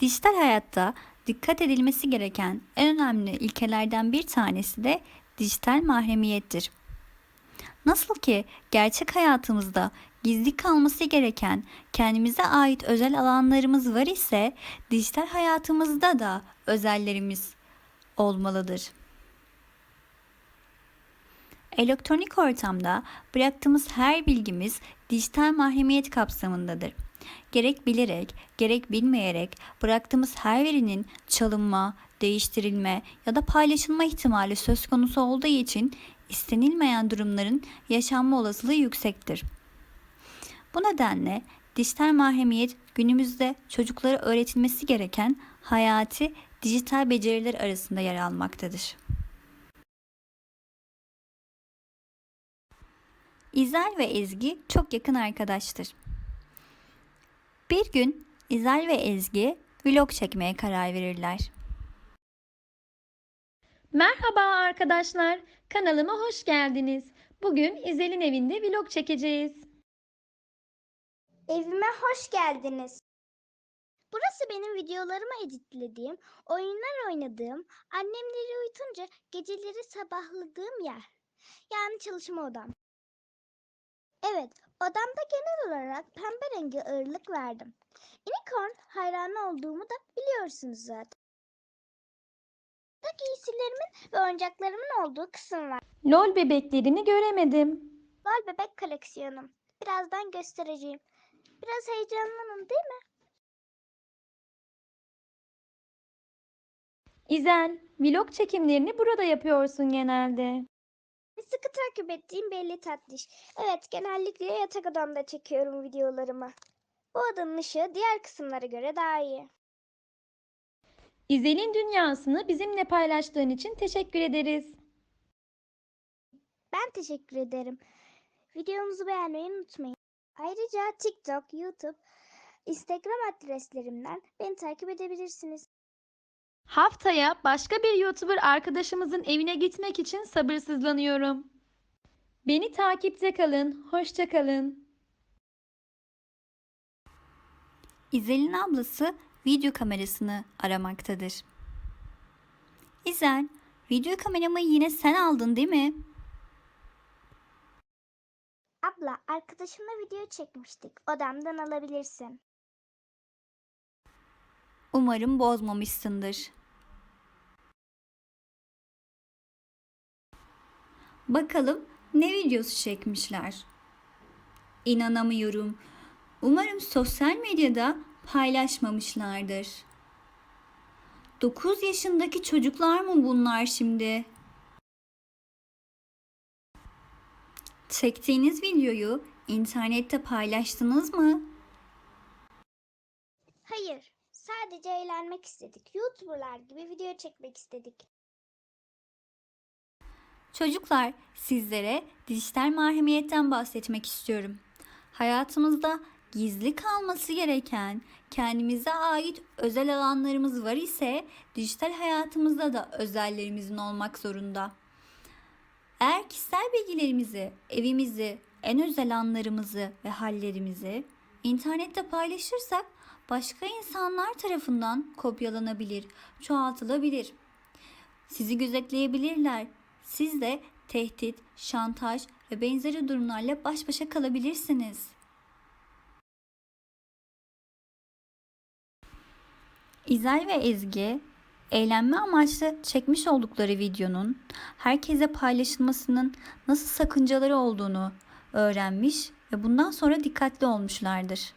Dijital hayatta dikkat edilmesi gereken en önemli ilkelerden bir tanesi de dijital mahremiyettir. Nasıl ki gerçek hayatımızda gizli kalması gereken kendimize ait özel alanlarımız var ise dijital hayatımızda da özellerimiz olmalıdır. Elektronik ortamda bıraktığımız her bilgimiz dijital mahremiyet kapsamındadır. Gerek bilerek, gerek bilmeyerek bıraktığımız her verinin çalınma, değiştirilme ya da paylaşılma ihtimali söz konusu olduğu için istenilmeyen durumların yaşanma olasılığı yüksektir. Bu nedenle dijital mahremiyet günümüzde çocuklara öğretilmesi gereken hayati dijital beceriler arasında yer almaktadır. İzel ve Ezgi çok yakın arkadaştır. Bir gün İzel ve Ezgi vlog çekmeye karar verirler. Merhaba arkadaşlar, kanalıma hoş geldiniz. Bugün İzel'in evinde vlog çekeceğiz. Evime hoş geldiniz. Burası benim videolarımı editlediğim, oyunlar oynadığım, annemleri uyutunca geceleri sabahladığım yer. Yani çalışma odam. Evet, odamda genel olarak pembe rengi ağırlık verdim. Unicorn hayranı olduğumu da biliyorsunuz zaten. Burada giysilerimin ve oyuncaklarımın olduğu kısım var. LOL bebeklerini göremedim. Lol bebek koleksiyonum. Birazdan göstereceğim. Biraz heyecanlanın değil mi? İzel, vlog çekimlerini burada yapıyorsun genelde. Sıkı takip ettiğim belli tatlış. Evet, genellikle yatak odamda çekiyorum videolarımı. Bu odanın ışığı diğer kısımlara göre daha iyi. İzel'in dünyasını bizimle paylaştığın için teşekkür ederiz. Ben teşekkür ederim. Videomuzu beğenmeyi unutmayın. Ayrıca TikTok, YouTube, Instagram adreslerimden beni takip edebilirsiniz. Haftaya başka bir YouTuber arkadaşımızın evine gitmek için sabırsızlanıyorum. Beni takipte kalın, hoşça kalın. İzel'in ablası video kamerasını aramaktadır. İzel, video kameramı yine sen aldın değil mi? Abla, arkadaşımla video çekmiştik. Odamdan alabilirsin. Umarım bozmamışsındır. Bakalım ne videosu çekmişler. İnanamıyorum. Umarım sosyal medyada paylaşmamışlardır. 9 yaşındaki çocuklar mı bunlar şimdi? Çektiğiniz videoyu internette paylaştınız mı? Hayır, sadece eğlenmek istedik. YouTuberlar gibi video çekmek istedik. Çocuklar, sizlere dijital mahremiyetten bahsetmek istiyorum. Hayatımızda gizli kalması gereken, kendimize ait özel alanlarımız var ise dijital hayatımızda da özellerimizin olmak zorunda. Eğer kişisel bilgilerimizi, evimizi, en özel anlarımızı ve hallerimizi internette paylaşırsak başka insanlar tarafından kopyalanabilir, çoğaltılabilir. Sizi gözetleyebilirler. Siz de tehdit, şantaj ve benzeri durumlarla baş başa kalabilirsiniz. İzel ve Ezgi eğlenme amaçlı çekmiş oldukları videonun herkese paylaşılmasının nasıl sakıncaları olduğunu öğrenmiş ve bundan sonra dikkatli olmuşlardır.